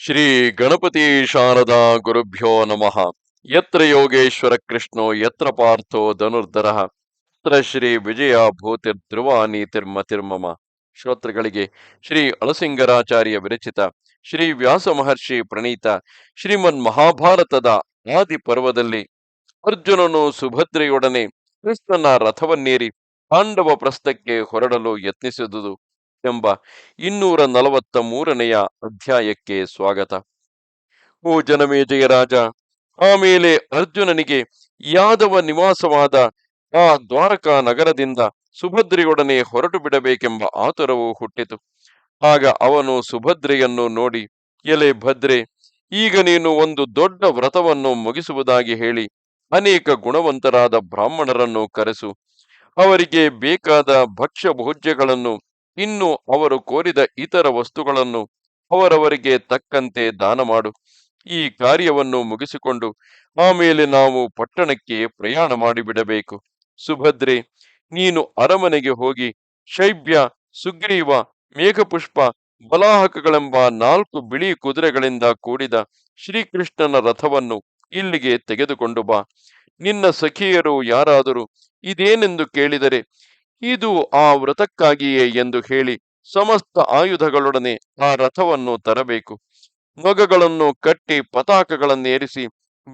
ಶ್ರೀ ಗಣಪತಿ ಶಾರದಾ ಗುರುಭ್ಯೋ ನಮಃ. ಯತ್ರ ಯೋಗೇಶ್ವರ ಕೃಷ್ಣೋ, ಯತ್ರ ಪಾರ್ಥೋ ಧನುರ್ಧರ. ಯತ್ರ ಶ್ರೀ ವಿಜಯ ಭೂತಿರ್ ಧ್ರುವ ನೀತಿರ್ಮತಿರ್ಮಮ ಶ್ರೋತೃಗಳಿಗೆ ಶ್ರೀ ಅಳಸಿಂಗರಾಚಾರ್ಯ ವಿರಚಿತ, ಶ್ರೀ ವ್ಯಾಸ ಮಹರ್ಷಿ ಪ್ರಣೀತ, ಶ್ರೀಮನ್ ಮಹಾಭಾರತದ ಆದಿ ಪರ್ವದಲ್ಲಿ ಅರ್ಜುನನು ಸುಭದ್ರೆಯೊಡನೆ ಕೃಷ್ಣನ ರಥವನ್ನೇರಿ ಪಾಂಡವ ಪ್ರಸ್ಥಕ್ಕೆ ಹೊರಡಲು ಯತ್ನಿಸಿದುದು. ಎಂಬ ಇನ್ನೂರ ನಲವತ್ತ ಮೂರನೆಯ ಅಧ್ಯಾಯಕ್ಕೆ ಸ್ವಾಗತ. ಓ ಜನಮೇಜಯ ರಾಜ, ಆಮೇಲೆ ಅರ್ಜುನನಿಗೆ ಯಾದವ ನಿವಾಸವಾದ ಆ ದ್ವಾರಕಾ ನಗರದಿಂದ ಸುಭದ್ರೆಯೊಡನೆ ಹೊರಟು ಬಿಡಬೇಕೆಂಬ ಆತುರವು ಹುಟ್ಟಿತು. ಆಗ ಅವನು ಸುಭದ್ರೆಯನ್ನು ನೋಡಿ, ಎಲೆ ಭದ್ರೆ, ಈಗ ನೀನು ಒಂದು ದೊಡ್ಡ ವ್ರತವನ್ನು ಮುಗಿಸುವುದಾಗಿ ಹೇಳಿ, ಅನೇಕ ಗುಣವಂತರಾದ ಬ್ರಾಹ್ಮಣರನ್ನು ಕರೆಸು, ಅವರಿಗೆ ಬೇಕಾದ ಭಕ್ಷ್ಯ ಭೋಜ್ಯಗಳನ್ನು ಇನ್ನು ಅವರು ಕೋರಿದ ಇತರ ವಸ್ತುಗಳನ್ನು ಅವರವರಿಗೆ ತಕ್ಕಂತೆ ದಾನ ಮಾಡು. ಈ ಕಾರ್ಯವನ್ನು ಮುಗಿಸಿಕೊಂಡು ಆಮೇಲೆ ನಾವು ಪಟ್ಟಣಕ್ಕೆ ಪ್ರಯಾಣ ಮಾಡಿಬಿಡಬೇಕು. ಸುಭದ್ರೆ, ನೀನು ಅರಮನೆಗೆ ಹೋಗಿ ಶೈಬ್ಯ, ಸುಗ್ರೀವ, ಮೇಘಪುಷ್ಪ, ಬಲಾಹಕಗಳೆಂಬ ನಾಲ್ಕು ಬಿಳಿ ಕುದುರೆಗಳಿಂದ ಕೂಡಿದ ಶ್ರೀಕೃಷ್ಣನ ರಥವನ್ನು ಇಲ್ಲಿಗೆ ತೆಗೆದುಕೊಂಡು ಬಾ. ನಿನ್ನ ಸಖಿಯರು ಯಾರಾದರೂ ಇದೇನೆಂದು ಕೇಳಿದರೆ ಇದು ಆ ವ್ರತಕ್ಕಾಗಿಯೇ ಎಂದು ಹೇಳಿ ಸಮಸ್ತ ಆಯುಧಗಳೊಡನೆ ಆ ರಥವನ್ನು ತರಬೇಕು. ನೊಗಗಳನ್ನು ಕಟ್ಟಿ ಪತಾಕಗಳನ್ನೇರಿಸಿ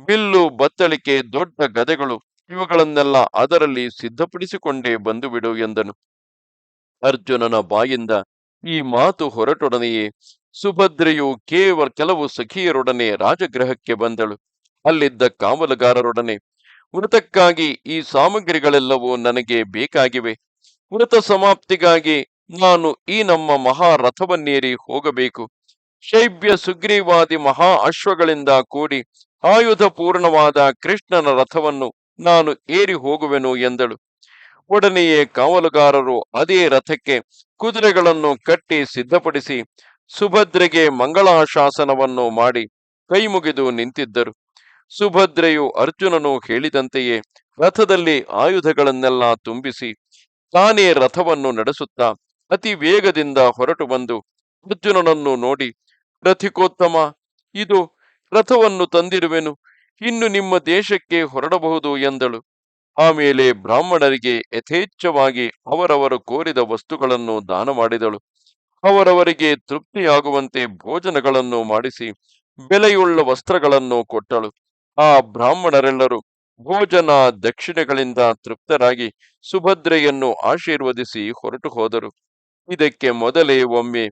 ಬಿಲ್ಲು, ಬತ್ತಳಿಕೆ, ದೊಡ್ಡ ಗದೆಗಳು ಇವುಗಳನ್ನೆಲ್ಲ ಅದರಲ್ಲಿ ಸಿದ್ಧಪಡಿಸಿಕೊಂಡೇ ಬಂದು ಬಿಡು ಎಂದನು. ಅರ್ಜುನನ ಬಾಯಿಂದ ಈ ಮಾತು ಹೊರಟೊಡನೆಯೇ ಸುಭದ್ರೆಯು ಕೇವಲ ಕೆಲವು ಸಖಿಯರೊಡನೆ ರಾಜಗೃಹಕ್ಕೆ ಬಂದಳು. ಅಲ್ಲಿದ್ದ ಕಾವಲುಗಾರರೊಡನೆ ವೃತಕ್ಕಾಗಿ ಈ ಸಾಮಗ್ರಿಗಳೆಲ್ಲವೂ ನನಗೆ ಬೇಕಾಗಿವೆ. ವ್ರತ ಸಮಾಪ್ತಿಗಾಗಿ ನಾನು ಈ ನಮ್ಮ ಮಹಾರಥವನ್ನೇರಿ ಹೋಗಬೇಕು. ಶೈಬ್ಯ ಸುಗ್ರೀವಾದಿ ಮಹಾ ಅಶ್ವಗಳಿಂದ ಕೂಡಿ ಆಯುಧ ಪೂರ್ಣವಾದ ಕೃಷ್ಣನ ರಥವನ್ನು ನಾನು ಏರಿ ಹೋಗುವೆನು ಎಂದಳು. ಒಡನೆಯೇ ಕಾವಲುಗಾರರು ಅದೇ ರಥಕ್ಕೆ ಕುದುರೆಗಳನ್ನು ಕಟ್ಟಿ ಸಿದ್ಧಪಡಿಸಿ ಸುಭದ್ರೆಗೆ ಮಂಗಳಾಶಾಸನವನ್ನು ಮಾಡಿ ಕೈಮುಗಿದು ನಿಂತಿದ್ದರು. ಸುಭದ್ರೆಯು ಅರ್ಜುನನು ಹೇಳಿದಂತೆಯೇ ರಥದಲ್ಲಿ ಆಯುಧಗಳನ್ನೆಲ್ಲ ತುಂಬಿಸಿ ತಾನೇ ರಥವನ್ನು ನಡೆಸುತ್ತಾ ಅತಿ ವೇಗದಿಂದ ಹೊರಟು ಬಂದು ಅರ್ಜುನನನ್ನು ನೋಡಿ, ರಥಿಕೋತ್ತಮ, ಇದು ರಥವನ್ನು ತಂದಿರುವೆನು, ಇನ್ನು ನಿಮ್ಮ ದೇಶಕ್ಕೆ ಹೊರಡಬಹುದು ಎಂದಳು. ಆಮೇಲೆ ಬ್ರಾಹ್ಮಣರಿಗೆ ಯಥೇಚ್ಛವಾಗಿ ಅವರವರು ಕೋರಿದ ವಸ್ತುಗಳನ್ನು ದಾನ ಮಾಡಿದಳು. ಅವರವರಿಗೆ ತೃಪ್ತಿಯಾಗುವಂತೆ ಭೋಜನಗಳನ್ನು ಮಾಡಿಸಿ, ಬೆಲೆಯುಳ್ಳ ವಸ್ತ್ರಗಳನ್ನು ಕೊಟ್ಟಳು. ಆ ಬ್ರಾಹ್ಮಣರೆಲ್ಲರೂ ಭೋಜನ ದಕ್ಷಿಣೆಗಳಿಂದ ತೃಪ್ತರಾಗಿ ಸುಭದ್ರೆಯನ್ನು ಆಶೀರ್ವದಿಸಿ ಹೊರಟು ಹೋದರು. ಇದಕ್ಕೆ ಮೊದಲೇ ಒಮ್ಮೆ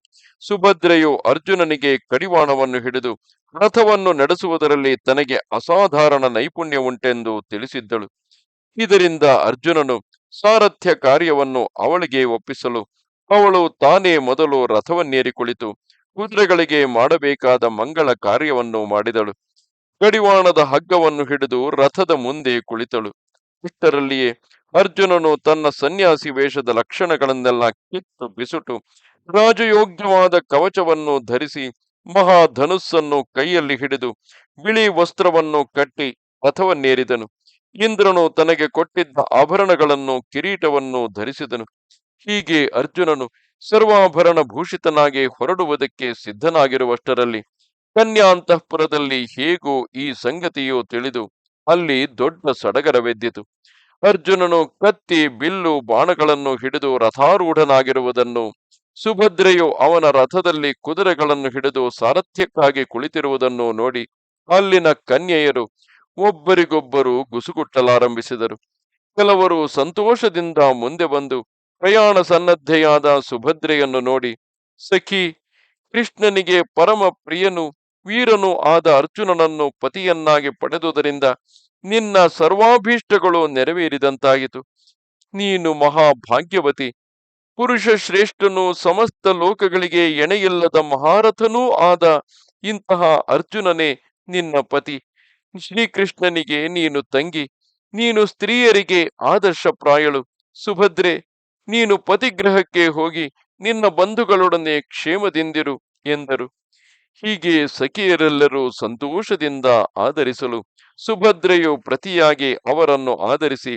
ಸುಭದ್ರೆಯು ಅರ್ಜುನನಿಗೆ ಕಡಿವಾಣವನ್ನು ಹಿಡಿದು ರಥವನ್ನು ನಡೆಸುವುದರಲ್ಲಿ ತನಗೆ ಅಸಾಧಾರಣ ನೈಪುಣ್ಯ ಉಂಟೆಂದು ತಿಳಿಸಿದ್ದಳು. ಇದರಿಂದ ಅರ್ಜುನನು ಸಾರಥ್ಯ ಕಾರ್ಯವನ್ನು ಅವಳಿಗೆ ಒಪ್ಪಿಸಲು ಅವಳು ತಾನೇ ಮೊದಲು ರಥವನ್ನೇರಿ ಕುಳಿತು ಕುದುರೆಗಳಿಗೆ ಮಾಡಬೇಕಾದ ಮಂಗಳ ಕಾರ್ಯವನ್ನು ಮಾಡಿದಳು. ಗಡಿವಾಣದ ಹಗ್ಗವನ್ನು ಹಿಡಿದು ರಥದ ಮುಂದೆ ಕುಳಿತಳು. ಇಷ್ಟರಲ್ಲಿಯೇ ಅರ್ಜುನನು ತನ್ನ ಸನ್ಯಾಸಿ ವೇಷದ ಲಕ್ಷಣಗಳನ್ನೆಲ್ಲ ಕಿತ್ತು ಬಿಸುಟು, ರಾಜಯೋಗ್ಯವಾದ ಕವಚವನ್ನು ಧರಿಸಿ ಮಹಾಧನುಸ್ಸನ್ನು ಕೈಯಲ್ಲಿ ಹಿಡಿದು ಬಿಳಿ ವಸ್ತ್ರವನ್ನು ಕಟ್ಟಿ ರಥವನ್ನೇರಿದನು ಇಂದ್ರನು ತನಗೆ ಕೊಟ್ಟಿದ್ದ ಆಭರಣಗಳನ್ನು, ಕಿರೀಟವನ್ನು ಧರಿಸಿದನು. ಹೀಗೆ ಅರ್ಜುನನು ಸರ್ವಾಭರಣ ಭೂಷಿತನಾಗಿ ಹೊರಡುವುದಕ್ಕೆ ಸಿದ್ಧನಾಗಿರುವಷ್ಟರಲ್ಲಿ ಕನ್ಯಾಂತಃಪುರದಲ್ಲಿ ಹೇಗೋ ಈ ಸಂಗತಿಯು ತಿಳಿದು ಅಲ್ಲಿ ದೊಡ್ಡ ಸಡಗರವೆದ್ದಿತು. ಅರ್ಜುನನು ಕತ್ತಿ, ಬಿಲ್ಲು, ಬಾಣಗಳನ್ನು ಹಿಡಿದು ರಥಾರೂಢನಾಗಿರುವುದನ್ನು, ಸುಭದ್ರೆಯು ಅವನ ರಥದಲ್ಲಿ ಕುದುರೆಗಳನ್ನು ಹಿಡಿದು ಸಾರಥ್ಯಕ್ಕಾಗಿ ಕುಳಿತಿರುವುದನ್ನು ನೋಡಿ ಅಲ್ಲಿನ ಕನ್ಯೆಯರು ಒಬ್ಬರಿಗೊಬ್ಬರು ಗುಸುಗುಟ್ಟಲಾರಂಭಿಸಿದರು. ಕೆಲವರು ಸಂತೋಷದಿಂದ ಮುಂದೆ ಬಂದು ಪ್ರಯಾಣ ಸನ್ನದ್ಧೆಯಾದ ಸುಭದ್ರೆಯನ್ನು ನೋಡಿ, ಸಖಿ, ಕೃಷ್ಣನಿಗೆ ಪರಮ ಪ್ರಿಯನು ವೀರನು ಆದ ಅರ್ಜುನನನ್ನು ಪತಿಯನ್ನಾಗಿ ಪಡೆದುದರಿಂದ ನಿನ್ನ ಸರ್ವಾಭೀಷ್ಟಗಳು ನೆರವೇರಿದಂತಾಯಿತು. ನೀನು ಮಹಾಭಾಗ್ಯವತಿ. ಪುರುಷ ಶ್ರೇಷ್ಠನು ಸಮಸ್ತ ಲೋಕಗಳಿಗೆ ಎಣೆಯಿಲ್ಲದ ಮಹಾರಥನೂ ಆದ ಇಂತಹ ಅರ್ಜುನನೇ ನಿನ್ನ ಪತಿ. ಶ್ರೀಕೃಷ್ಣನಿಗೆ ನೀನು ತಂಗಿ. ನೀನು ಸ್ತ್ರೀಯರಿಗೆ ಆದರ್ಶಪ್ರಾಯಳು ಸುಭದ್ರೆ, ನೀನು ಪತಿಗ್ರಹಕ್ಕೆ ಹೋಗಿ ನಿನ್ನ ಬಂಧುಗಳೊಡನೆ ಕ್ಷೇಮದಿಂದಿರು ಎಂದರು. ಹೀಗೆ ಸಖಿಯರೆಲ್ಲರೂ ಸಂತೋಷದಿಂದ ಆದರಿಸಲು ಸುಭದ್ರೆಯು ಪ್ರತಿಯಾಗಿ ಅವರನ್ನು ಆಧರಿಸಿ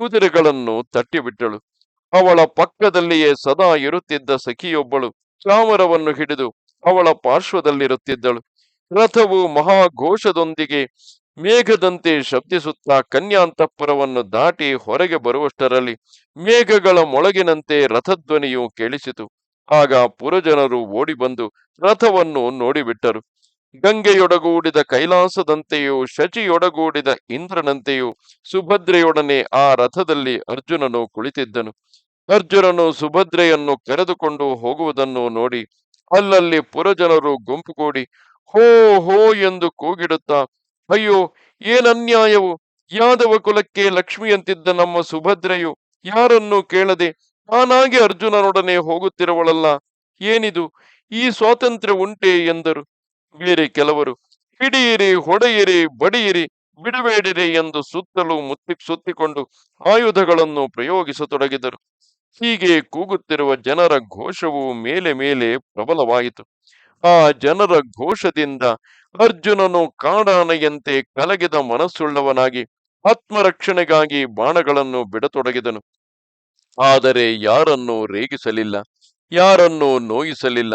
ಕುದುರೆಗಳನ್ನು ತಟ್ಟಿಬಿಟ್ಟಳು. ಅವಳ ಪಕ್ಕದಲ್ಲಿಯೇ ಸದಾ ಇರುತ್ತಿದ್ದ ಸಖಿಯೊಬ್ಬಳು ಚಾಮರವನ್ನು ಹಿಡಿದು ಅವಳ ಪಾರ್ಶ್ವದಲ್ಲಿರುತ್ತಿದ್ದಳು. ರಥವು ಮಹಾಘೋಷದೊಂದಿಗೆ ಮೇಘದಂತೆ ಶಬ್ದಿಸುತ್ತಾ ಕನ್ಯಾಂತಃಪುರವನ್ನು ದಾಟಿ ಹೊರಗೆ ಬರುವಷ್ಟರಲ್ಲಿ ಮೇಘಗಳ ಮೊಳಗಿನಂತೆ ರಥಧ್ವನಿಯು ಕೇಳಿಸಿತು. ಆಗ ಪುರಜನರು ಓಡಿಬಂದು ರಥವನ್ನು ನೋಡಿಬಿಟ್ಟರು. ಗಂಗೆಯೊಡಗೂಡಿದ ಕೈಲಾಸದಂತೆಯೂ ಶಚಿಯೊಡಗೂಡಿದ ಇಂದ್ರನಂತೆಯೂ ಸುಭದ್ರೆಯೊಡನೆ ಆ ರಥದಲ್ಲಿ ಅರ್ಜುನನು ಕುಳಿತಿದ್ದನು. ಅರ್ಜುನನು ಸುಭದ್ರೆಯನ್ನು ಕರೆದುಕೊಂಡು ಹೋಗುವುದನ್ನು ನೋಡಿ ಅಲ್ಲಲ್ಲಿ ಪುರಜನರು ಗುಂಪುಗೂಡಿ ಹೋ ಹೋ ಎಂದು ಕೂಗಿಡುತ್ತಾ, ಅಯ್ಯೋ ಏನನ್ಯಾಯವು ಯಾದವ ಕುಲಕ್ಕೆ ಲಕ್ಷ್ಮಿಯಂತಿದ್ದ ನಮ್ಮ ಸುಭದ್ರೆಯು ಯಾರನ್ನೂ ಕೇಳದೆ ತಾನಾಗಿ ಅರ್ಜುನನೊಡನೆ ಹೋಗುತ್ತಿರುವಳಲ್ಲ. ಏನಿದು? ಈ ಸ್ವಾತಂತ್ರ್ಯ ಉಂಟೆ ಎಂದರು. ಬೇರೆ ಕೆಲವರು, ಹಿಡಿಯಿರಿ, ಹೊಡೆಯಿರಿ, ಬಡಿಯಿರಿ, ಬಿಡಬೇಡಿರಿ ಎಂದು ಸುತ್ತಲೂ ಮುತ್ತಿ, ಸುತ್ತಿಕೊಂಡು ಆಯುಧಗಳನ್ನು ಪ್ರಯೋಗಿಸತೊಡಗಿದರು. ಹೀಗೆ ಕೂಗುತ್ತಿರುವ ಜನರ ಘೋಷವು ಮೇಲೆ ಮೇಲೆ ಪ್ರಬಲವಾಯಿತು. ಆ ಜನರ ಘೋಷದಿಂದ ಅರ್ಜುನನು ಕಾಡಾನೆಯಂತೆ ಕಲಗಿದ ಮನಸ್ಸುಳ್ಳವನಾಗಿ ಆತ್ಮರಕ್ಷಣೆಗಾಗಿ ಬಾಣಗಳನ್ನು ಬಿಡತೊಡಗಿದನು. ಆದರೆ ಯಾರನ್ನೂ ರೇಗಿಸಲಿಲ್ಲ, ಯಾರನ್ನೂ ನೋಯಿಸಲಿಲ್ಲ.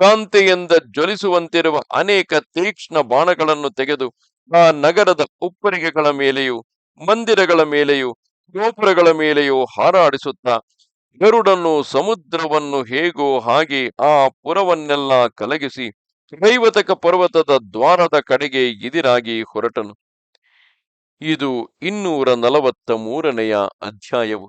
ಕಾಂತೆಯಿಂದ ಜ್ವಲಿಸುವಂತಿರುವ ಅನೇಕ ತೀಕ್ಷ್ಣ ಬಾಣಗಳನ್ನು ತೆಗೆದು ಆ ನಗರದ ಉಪ್ಪರಿಗೆಗಳ ಮೇಲೆಯೂ, ಮಂದಿರಗಳ ಮೇಲೆಯೂ, ಗೋಪುರಗಳ ಮೇಲೆಯೂ ಹಾರಾಡಿಸುತ್ತಾ ಗರುಡನ್ನು ಸಮುದ್ರವನ್ನು ಹೇಗೋ ಹಾಗೆ ಆ ಪುರವನ್ನೆಲ್ಲ ಕಲಗಿಸಿ ದೈವತಕ ಪರ್ವತದ ದ್ವಾರದ ಕಡೆಗೆ ಎದಿರಾಗಿ ಹೊರಟನು. ಇದು ಇನ್ನೂರ ನಲವತ್ತ ಮೂರನೆಯ ಅಧ್ಯಾಯವು.